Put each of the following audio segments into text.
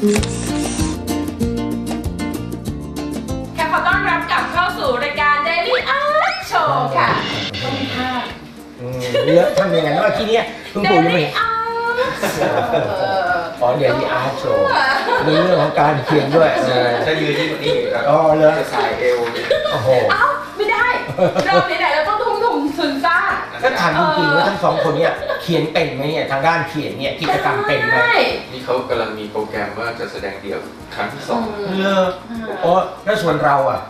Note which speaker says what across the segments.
Speaker 1: ค่ะขอต้อนรับกลับเข้าสู่รายการ Daily Art Show ค่ะ ต้องมีท่า
Speaker 2: อืเยอะทำยังไงเมื่อกี้เนี้ยคุณปู่ยังไม่
Speaker 1: อ๋อ
Speaker 2: เดี๋ยวมีอาร์ตโชว์มีเรื่องของการเขียนด้วยเออ
Speaker 3: ยืนที่งนี่ครับ
Speaker 2: อ๋อเลย
Speaker 3: จะสายเอว
Speaker 2: โอ้โห
Speaker 1: เอ้า ไม่ได้เรอบไหนแล้ว ซ่า
Speaker 2: ถ้าถามจริงๆว่าทั้งสองคนเนี่ยเขียนเป็นไหมเนี่ยทางด้านเขียนเนี่ยกิจกรรมเป็นไหม
Speaker 1: ใช่
Speaker 3: นี่เขากำลังมีโปรแกรมว่าจะแสดงเดี่ยวครั้งที่สอง
Speaker 2: เลออ๋อแล้วส่วนเราอะ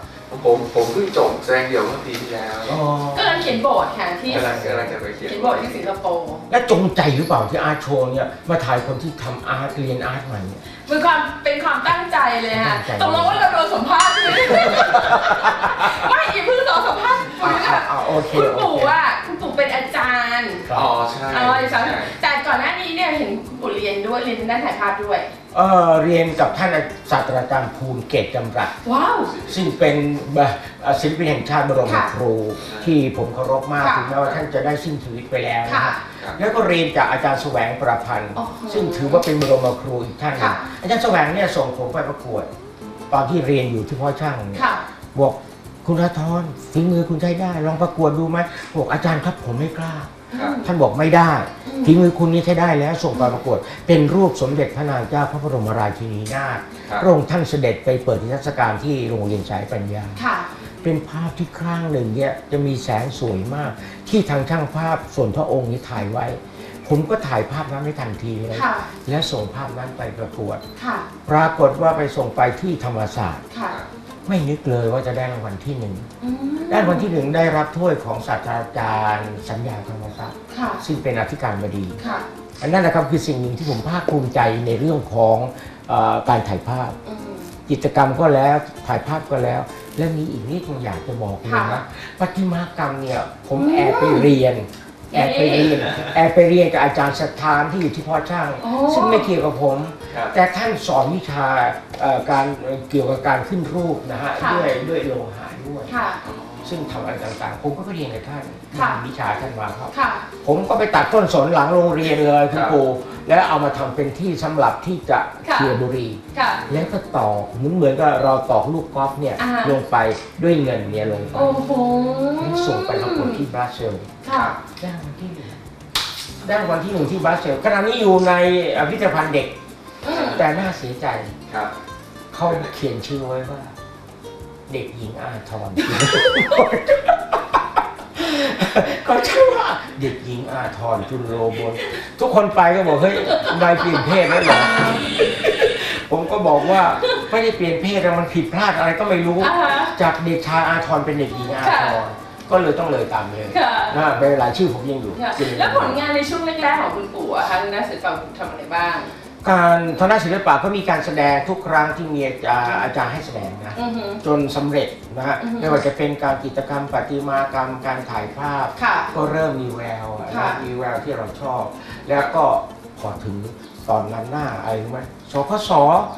Speaker 3: ผมผมเพิ่งจบแสดงเดี่ยวเมื่อปีที่แล้ว
Speaker 2: อ๋อกำ
Speaker 1: ลังเขียนบทค่ะที่
Speaker 3: กำลังกำลังจะไปเขียน
Speaker 1: เขียนบทที่สิงคโปร์
Speaker 2: และจงใจหรือเปล่าที่อาร์ตโชว์เนี่ยมาถ่ายคนที่ทำอาร์ตเรียนอาร์ตมาเนี่ย
Speaker 1: เป็นความเป็นความตั้งใจเลยค่ะ
Speaker 2: ตั้งใจ
Speaker 1: ตกลงว่าเราโดนสัมภาษณ์ ภาพด้วย
Speaker 2: เออเรียนกับท่านศาสตราจารย์ภูมิเกตจำรัด
Speaker 1: ว้าว
Speaker 2: ซึ่งเป็นเอ่อศิลปินแห่งชาติบรม
Speaker 1: ค่ะ
Speaker 2: ครู ที่ผมเคารพมาก
Speaker 1: ค่ะ
Speaker 2: ถึงแม้ว่าท่านจะได้สิ้นชีวิตไปแล้วนะ
Speaker 1: ค่ะ
Speaker 2: ฮะ
Speaker 3: ครับ
Speaker 2: แล้วก็เรียนจากอาจารย์แสวงประพันธ์
Speaker 1: โอ้โห
Speaker 2: ซึ่งถือว่าเป็นบรมครูอีกท่านหนึง
Speaker 1: ค่ะ
Speaker 2: อาจารย์แสวงเนี่ยส่งผมไปประกวด ตอนที่เรียนอยู่ที่พ่อช่างเนี่ย
Speaker 1: ค่ะ
Speaker 2: บอกคุณอาทรฝีมือคุณใช้ได้ ลองประกวดดูไหมบอกอาจารย์ครับผมไม่กล้า
Speaker 3: ครับ
Speaker 2: ท่านบอกไม่ได้
Speaker 1: อืม
Speaker 2: ฝีมือคุณนี่ใช้ได้แล้วส่งไปประกวด เป็นรูปสมเด็จพระนางเจ้าพระบรมราชินีนาถ
Speaker 3: ครับ
Speaker 2: พระองค์ท่านเสด็จไปเปิดนิทรรศการที่โรงเรียนสายปัญญา
Speaker 1: ค่ะ
Speaker 2: เป็นภาพที่ครั้งหนึ่งเนี่ยจะมีแสงสวยมาก ที่ทางช่างภาพส่วนพระองค์นี้ถ่ายไว้ ผมก็ถ่ายภาพนั้นไม่ทันทีเลย
Speaker 1: ค่ะ
Speaker 2: และส่งภาพนั้นไปประกวด
Speaker 1: ค่ะ
Speaker 2: ปรากฏว่าไปส่งไปที่ธรรมศาสตร์
Speaker 1: ค่ะ
Speaker 2: ไม่นึกเลยว่าจะได้รางวัลที่หนึ่ง
Speaker 1: อืม
Speaker 2: ได้รางวัลที่หนึ่งได้รับถ้วยของศาสตราจารย์สัญญาธรรมศาสตร์
Speaker 1: ค่ะ
Speaker 2: ซึ่งเป็นอธิการบดี
Speaker 1: ค่ะ
Speaker 2: อันนั้นนะครับคือสิ่งหนึ่งที่ผมภาคภูมิใจในเรื่องของเออการถ่ายภาพ
Speaker 1: อืม
Speaker 2: กิจกรรมก็แล้วถ่ายภาพก็แล้ว และมีอีกนิดนึงอยากจะบอกเลย
Speaker 1: ค่ะ
Speaker 2: นะประติมากรรมเนี่ยผม
Speaker 1: อืม
Speaker 2: แอบไปเรียน
Speaker 1: เอ๊ะ
Speaker 2: แอบไปเรียนแอบไปเรียนกับอาจารย์สถานที่อยู่ที่พ่อช่าง
Speaker 1: โอ้
Speaker 2: ซึ่งไม่เกี่ยวกับผม
Speaker 3: ครับ
Speaker 2: แต่ท่านสอนวิชาเอ่อการเกี่ยวกับการขึ้นรูปนะฮะ
Speaker 1: ค่ะ
Speaker 2: ด้วยด้วยโลหะด้วย
Speaker 1: ค่ะ
Speaker 2: ซึ่งทำอะไรต่างๆ ผมก็ไปเรียนกับท่าน
Speaker 1: ค่ะ
Speaker 2: มีวิชาท่านมาครับ
Speaker 1: ค่ะ
Speaker 2: ผมก็ไปตัดต้นสนหลังโรงเรียนเลยคุณ
Speaker 3: ครับ
Speaker 2: ครูแล้วเอามาทำเป็นที่สำหรับที่จะ
Speaker 1: ค่ะ
Speaker 2: เค ลียร์บุหรี
Speaker 1: ค่ะ
Speaker 2: แล้วก็ตอกเหมือนเหมือนกับเราตอกลูกกอล์ฟเนี่ย
Speaker 1: อ่า
Speaker 2: ลงไปด้วยเงินเนี่ยลงไป
Speaker 1: โอ้โห
Speaker 2: แล้วส่งไปประกวดที่บราเซล
Speaker 1: ค่ะ
Speaker 2: ได้รางวัลที่หนึ่งได้รางวัลที่หนึ่งที่บราเซลขณะนี้อยู่ในพิพิธภัณฑ์เด็ก
Speaker 1: อืม
Speaker 2: แต่น่าเสียใจ
Speaker 3: ครับ
Speaker 2: เขาเขียนชื่อไว้ว่า เด็กหญิงอาทรก็ใช่ว่าเด็กหญิงอาทรจุลโลบน ทุกคนไปก็บอกเฮ้ยนายเปลี่ยนเพศแล้วเหรอ ผมก็บอกว่าไม่ได้เปลี่ยนเพศแต่มันผิดพลาดอะไรก็ไม่รู้
Speaker 1: อ่าฮะ
Speaker 2: จากเด็กชายอาทรเป็นเด็กหญิงอาทรก็เลยต้องเลยตามเลย
Speaker 1: ค่ะ
Speaker 2: นะเป็นหลายชื่อผมยังอยู่
Speaker 1: ค่ะ
Speaker 2: จริง
Speaker 1: แล้วผลงานในช่วงแรกๆของคุณปู่อะคะคุณนักศิลปะทำอะไรบ้าง
Speaker 2: การทางด้านศิลปะก็มีการแสดงทุกครั้งที่มีอาจารย์อาจารย์ให้แสดงนะ
Speaker 1: อือหือ
Speaker 2: จนสำเร็จนะฮะ
Speaker 1: อือฮึ
Speaker 2: ไม่ว่าจะเป็นการกิจกรรมประติมากรรมการถ่ายภาพ
Speaker 1: ค่ะ
Speaker 2: ก็เริ่มมีแววอะ
Speaker 1: ค่ะ
Speaker 2: นะมีแววที่เราชอบ แล้วก็พอถึง ตอนนั้นหน้าอะไรรู้ไหมสพส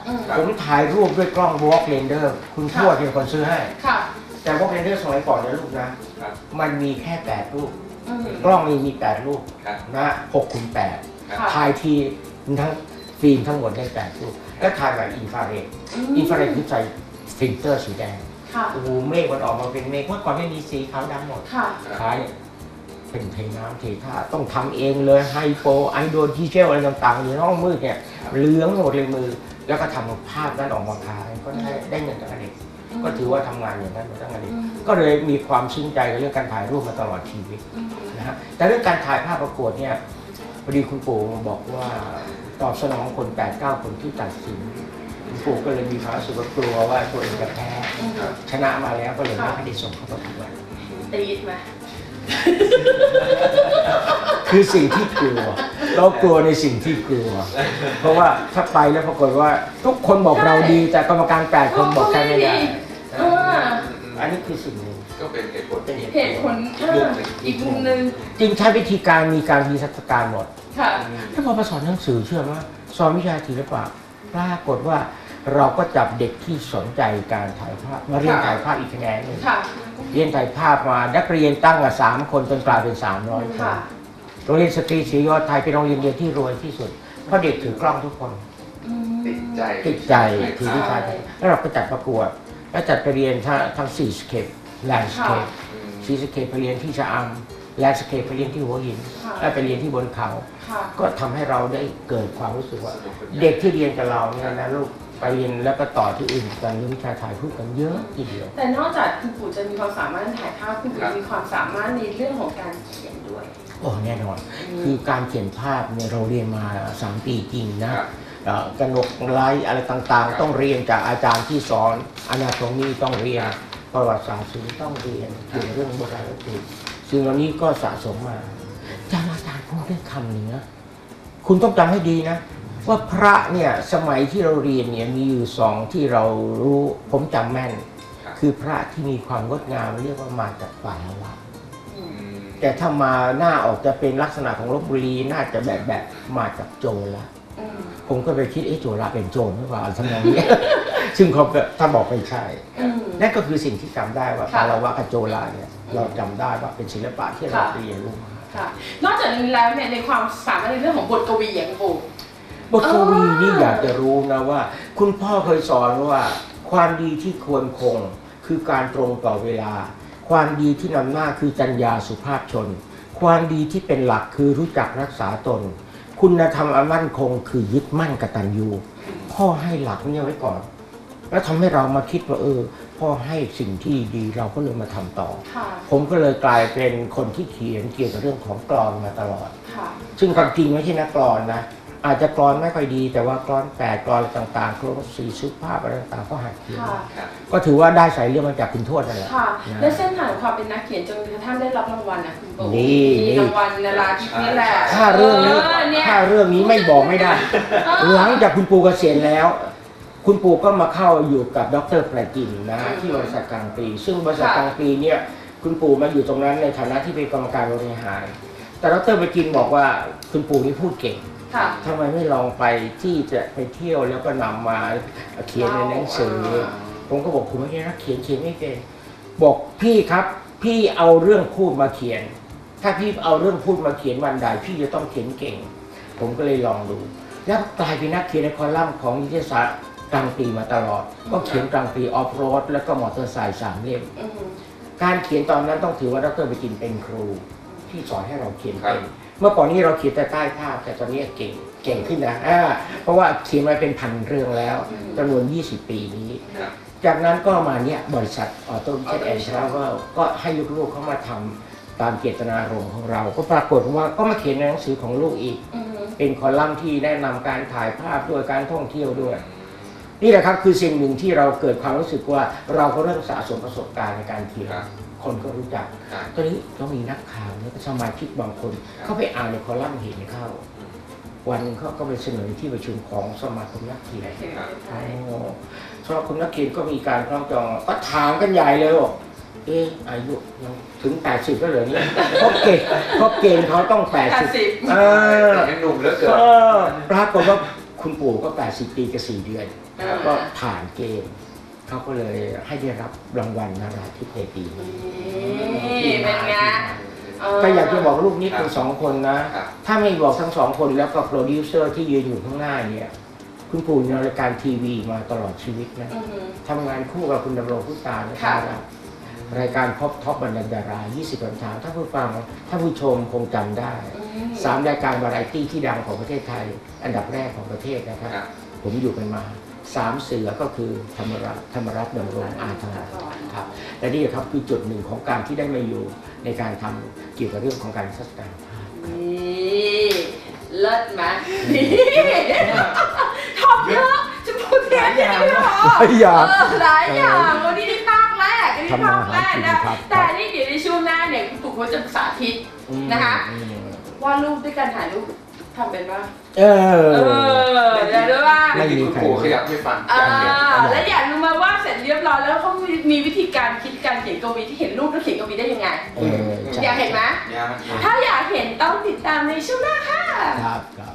Speaker 1: อืม
Speaker 2: ผมถ่ายรูปด้วยกล้อง Walk Render คุณ
Speaker 1: ค่ะ
Speaker 2: ทวดเป็นคนซื้อให้
Speaker 1: ค่ะ
Speaker 2: แต่ Walk Render สมัยก่อนนะลูกนะ
Speaker 3: ครับ
Speaker 2: มันมีแค่8รูป
Speaker 1: อืม
Speaker 2: กล้องนี่มี8รูป
Speaker 3: ครับ
Speaker 2: นะ6คูณ
Speaker 3: ครับ
Speaker 1: ค่ะ
Speaker 2: 8ถ่ายทีทั้งฟิล์มทั้งหมดได้8รูปแล้วถ่ายแบบอินฟราเรดอินฟราเรดคือใส่ฟิลเตอร์สีแดง
Speaker 1: ค่ะ
Speaker 2: โอ้โหเมฆมันออกมาเป็นเมฆเมื่อก่อนไม่มีสีขาวดำหมด
Speaker 1: ค่ะ
Speaker 2: ขาย เป็นเทน้ำเทท่าต้องทำเองเลยไฮโปไอโดนทีเชลอะไรต่างๆอยู่ในห้องมืดเนี่ยเหลืองหมดเลยมือ แล้วก็ทำภาพนั้นออกมาขายก็ได้ได้เงินจากอเด็กก็ถือว่าทำงานอย่างนั้นมาตั้งแต่เด็ก
Speaker 1: อืม
Speaker 2: ก็เลยมีความซึ้งใจกับเรื่องการถ่ายรูปมาตลอดชีวิต
Speaker 1: อืม
Speaker 2: นะฮะแต่เรื่องการถ่ายภาพประกวดเนี่ยพอดีคุณปู่บอกว่าตอบสนองคน8ปดเก้าคนที่ตัดสินคุณปู่ก็เลยมีความรู้สึกว่ากลัวว่าตัวเองจะแพ้
Speaker 1: อืม
Speaker 3: ครับ
Speaker 2: ชนะมาแล้วก็เลยไม่ได้ส่งเข้าประกวด
Speaker 1: ตีดไหม
Speaker 2: คือสิ่งที่กลัว เรากลัวในสิ่งที่กลัว เพราะว่าถ้าไปแล้วปรากฏว่า ทุกคนบอกเราดีแต่กรรมการแปดคนบอกใช่ไม่ได้
Speaker 1: เออ
Speaker 2: อันนี้คือสิ่งหนึ่ง
Speaker 3: ก็เป็นเหตุผล
Speaker 2: เป็นเหตุ
Speaker 1: เหตุผลเอออีกมุมหนึ่ง
Speaker 2: จริงใช้วิธีการมีการมีทัศการหมด
Speaker 1: ค่ะ
Speaker 2: ถ้าพอมาสอนหนังสือเชื่อไหมสอนวิชาศิลปะปรากฏว่า เราก็จับเด็กที่สนใจการถ่ายภาพมาเรียน
Speaker 1: ค่ะ
Speaker 2: ถ่ายภาพอีกแขนงหนึ่ง
Speaker 1: ค่ะ
Speaker 2: เรียนถ่ายภาพมานักเรียนตั้งมาสามคนจนกลายเป็นสามร้อยคน
Speaker 1: ค่ะ
Speaker 2: โรงเรียนสตรีศรีโยไทยเป็นโรงเรียนเดียวที่รวยที่สุด เพราะเด็กถือกล้องทุกคน
Speaker 1: อืม
Speaker 3: ติดใจ
Speaker 2: ติดใจถือวิชาแล้วเราก็จัดประกวด แล้วจัดไปเรียนทั้งทั้งซีสเคปแลนด์สเคป
Speaker 3: อืม
Speaker 2: ซีสเคปไปเรียนที่ชะอำแลนด์สเคปไปเรียนที่หัวหิน
Speaker 1: ค่ะ
Speaker 2: แล้วไปเรียนที่บนเขา
Speaker 1: ค่ะ
Speaker 2: ก็ทำให้เราได้เกิดความรู้สึกว่า
Speaker 3: สนุกเป็นอย่าง
Speaker 2: เด็กที่เรียนกับเราเนี่ยนะลูก ไปเรียนแล้วก็ต่อที่อื่นกันเรื่องวิชาถ่ายรูปกันเยอะทีเดียว
Speaker 1: แต่นอกจากคุณปู่จะมีความสามารถถ่ายภาพคุณปู่มีความสามารถในเรื่องของการเขียนด้วย
Speaker 2: โอ้แน่นอน คือการเขียนภาพเนี่ยเราเรียนมา 3 ปีจริงนะครับเอ่อกระหนกไลท์อะไรต่าง
Speaker 3: ครับ
Speaker 2: ๆต้องเรียนจากอาจารย์ที่สอนอนาโตมีต้องเรียนประวัติศาสตร์ศิลป์ต้องเรียนเกี่ยวกับเรื่องโบราณวัตถุซึ่งเหล่านี้ก็สะสมมาจำอาจารย์พูดได้คำหนึ่งนะคุณต้องจำให้ดีนะ ว่าพระเนี่ยสมัยที่เราเรียนเนี่ยมีอยู่สองที่เรารู้ผมจำแม่น
Speaker 3: ครับ
Speaker 2: คือพระที่มีความงดงามเรียกว่ามาจากป่าละวะ
Speaker 3: อืม
Speaker 2: แต่ถ้ามาหน้าออกจะเป็นลักษณะของลบบุรีน่าจะแบบแบบมาจากโจรละ
Speaker 1: อืม
Speaker 2: ผมก็ไปคิดเอ๊ะโจรละเป็นโจรหรือเปล่าทำนองนี้ซึ่งเขาก็ถ้าบอกไม่ใช่
Speaker 1: อืม
Speaker 2: นั่นก็คือสิ่งที่จำได้ว่า
Speaker 1: ค่ะ
Speaker 2: ปาละวะกับโจราเนี่ยเราจำได้ว่าเป็นศิลปะที่เรา
Speaker 1: ค่ะ
Speaker 2: เรียนรู้มา
Speaker 1: ค่ะนอกจากนี้แล้วเนี่ยในความสามารถในเรื่องของบทกวีอย่างคุ ณปู่
Speaker 2: บทกวีนี่อยากจะรู้นะว่า คุณพ่อเคยสอนว่า ความดีที่ควรคง คือการตรงต่อเวลา ความดีที่นำหน้าคือจัญญาสุภาพชน ความดีที่เป็นหลักคือรู้จักรักษาตน คุณธรรมอันมั่นคง คือยึดมั่นกตัญญูพ่อให้หลักเนี่ยไว้ก่อน แล้วทำให้เรามาคิดว่าเออพ่อให้สิ่งที่ดีเราก็เลยมาทำต่อ
Speaker 1: ค่ะ
Speaker 2: ผมก็เลยกลายเป็นคนที่เขียนเกี่ยวกับเรื่องของกลอนมาตลอด
Speaker 1: ค่ะ
Speaker 2: ซึ่งความจริงไม่ใช่นักกลอนนะ อาจจะกลอนไม่ค่อยดี แต่ว่ากลอนแปดกลอนอะไรต่างๆโครงสีสุภาพอะไรต่างๆก็หัดเขียน
Speaker 1: ค่ะ
Speaker 3: ครับ
Speaker 2: ก็ถือว่าได้สายเรื่องมาจากคุณทวดนั่นแหละ
Speaker 1: ค่ะ
Speaker 2: นะ
Speaker 1: และเส้นทางความเป็นนักเขียนจนกระทั่งได้รับรางวัลนะคุณปู่
Speaker 2: นี่นี่
Speaker 1: รางวัลนาราธิปนี่แหละ
Speaker 2: ถ้าเรื่องนี้
Speaker 1: เนี่ย
Speaker 2: ถ้าเรื่องนี้ไม่บอกไม่ได้ หลังจากคุณปู่เกษียณแล้ว คุณปู่ก็มาเข้าอยู่กับดรประจินนะ
Speaker 1: อืม
Speaker 2: ที่บริษัทกลางปี ซึ่งบริษัท
Speaker 1: ค่ะ
Speaker 2: กลางปีเนี่ยคุณปู่มาอยู่ตรงนั้นในฐานะที่เป็นกรรมการบริหาร แต่ดรประจินบอกว่าคุณปู่นี่พูดเก่ง
Speaker 1: ค่ะ
Speaker 2: ทำไมไม่ลองไปที่จะไปเที่ยวแล้วก็นำมาเขียนในหนังสือ
Speaker 1: อ่า
Speaker 2: ผมก็บอกคุณไม่ใช่นักเขียนเขียนไม่เป็นบอกพี่ครับพี่เอาเรื่องพูดมาเขียน ถ้าพี่เอาเรื่องพูดมาเขียนวันใดพี่จะต้องเขียนเก่ง ผมก็เลยลองดู แล้วกลายเป็นนักเขียนในคอลัมน์ของนิตยสารกลางปีมาตลอด ก็เขียนกลางปีออฟโรดแล้วก็มอเตอร์ไซค์สามเล่ม
Speaker 1: อืม
Speaker 2: การเขียนตอนนั้นต้องถือว่าดรไปกินเป็นครู ที่สอนให้เราเขียน
Speaker 3: ครั
Speaker 2: เป็
Speaker 3: บ
Speaker 2: น เมื่อก่อนนี้เราเขียนแต่ใต้ภาพ แต่ตอนนี้เก่งเก่งขึ้นนะอ่าเพราะว่าเขียนมาเป็นพันเรื่องแล้วจำนวน 20 ปีนี้
Speaker 3: ครับ
Speaker 2: จากนั้นก็มาเนี่ยบริษัทออโต้วิเชตแอนด์ทราเวลก็ให้ลูกๆเข้ามาทำตามเจตนารมณ์ของเรา ก็ปรากฏว่าก็มาเขียนในหนังสือของลูกอีก
Speaker 1: อืม
Speaker 2: เป็นคอลัมน์ที่แนะนำการถ่ายภาพด้วยการท่องเที่ยวด้วย นี่แหละครับคือสิ่งหนึ่งที่เราเกิดความรู้สึกว่าเราก็เริ่มสะสมประสบการณ์ในการเขียน
Speaker 3: ครับ
Speaker 2: คนก็รู้จัก
Speaker 3: ครับ
Speaker 2: ตอนนี้ก็มีนักข่าวเนี่ยสมาชิกบางคน
Speaker 3: ครับ
Speaker 2: เขาไปอ่านในคอลัมน์เห็นเข้า วันหนึงเขาก็ไปเสนอที่ประชุมของสมาคมนักเขียน
Speaker 1: เขียนเป็นไทย
Speaker 2: โอ้สมาคมนักเขียนก็มีการคล้องจองก็ถามกันใหญ่เลยบอกเอ๊ะอายุยังถึง 80แล้วเหรอเนี่ยเพราะเกณฑ์เพราะเกณฑ์เขาต้อง
Speaker 1: แปดสิบ
Speaker 2: 80เออ
Speaker 3: ยังหนุ่มเหลือเกิน
Speaker 2: ก็ปรากฏว่าคุณปู่ก็ 80 ปีกับ 4 เดือน
Speaker 3: ครับ
Speaker 2: ก็ผ่านเกณฑ์ เขาก็เลยให้ได้รับรางวัลนาราธิปในปีนี้
Speaker 1: นี่เป็นไง
Speaker 2: ก็อยากจะบอกลูกนิด
Speaker 3: ครับ
Speaker 2: เป็นสองคนนะ
Speaker 3: ครับ
Speaker 2: ถ้าไม่บอกทั้งสองคนแล้วก็โปรดิวเซอร์ที่ยืนอยู่ข้างหน้าเนี่ย คุณปู่ในรายการทีวีมาตลอดชีวิตนะ
Speaker 1: อืม
Speaker 2: ทำงานคู่กับคุณดำรงพุตานะ
Speaker 1: ค่ะ
Speaker 2: ครับรายการพบท็อปบรรดารา 20วันเช้าถ้าผู้ฟังถ้าผู้ชมคงจำได้
Speaker 1: อืม
Speaker 2: สามรายการวาไรตี้ที่ดังของประเทศไทย อันดับแรกของประเทศนะครับ
Speaker 3: ครับ
Speaker 2: ผมอยู่กันมา สามเสือก็คือธรรมรัตน์ธรรมรัตน์ดำรงอาทรครับและนี่ครับคือจุดหนึ่งของการที่ได้มาอยู่ในการทำเกี่ยวกับเรื่องของการนิทรรศการภาพ
Speaker 1: นี่เลิศไหมนี่ทำเยอะจะพูดแค่นี้ไม่พอ
Speaker 2: หลายอย่าง
Speaker 1: เออหลายอย่างวันนี้ที่ภาคแรกอันนี้ภาคแรก
Speaker 2: ทำมาหากิน
Speaker 1: นะครับแต่นี่เดี๋ยวในช่วงหน้าเนี่ยคุณปู่เขาจะสาธิตนะคะ
Speaker 2: อืม
Speaker 1: วาดรูปด้วยการถ่ายรูปทำเป็นปะ
Speaker 2: เออ
Speaker 1: เออเดี๋ยวด้วยว่า
Speaker 2: ไม่มี
Speaker 3: คุณ
Speaker 2: ใคร
Speaker 3: ปู่ขยับให้ฟัง
Speaker 1: อ่า
Speaker 3: อย่างเดียว
Speaker 1: แล้วอยากรู้มาว่าดเสร็จเรียบร้อยแล้วเขามีวิธีการคิดการเขียนกวีที่เห็นรูปแล้วเขียนกวีได้ยังไง
Speaker 2: เออใช่
Speaker 1: อยากเห็นไหม
Speaker 3: เนี่ยมัน
Speaker 1: ถ้าอยากเห็นต้องติดตามในช่วงหน้าค่ะ
Speaker 2: ครับครับ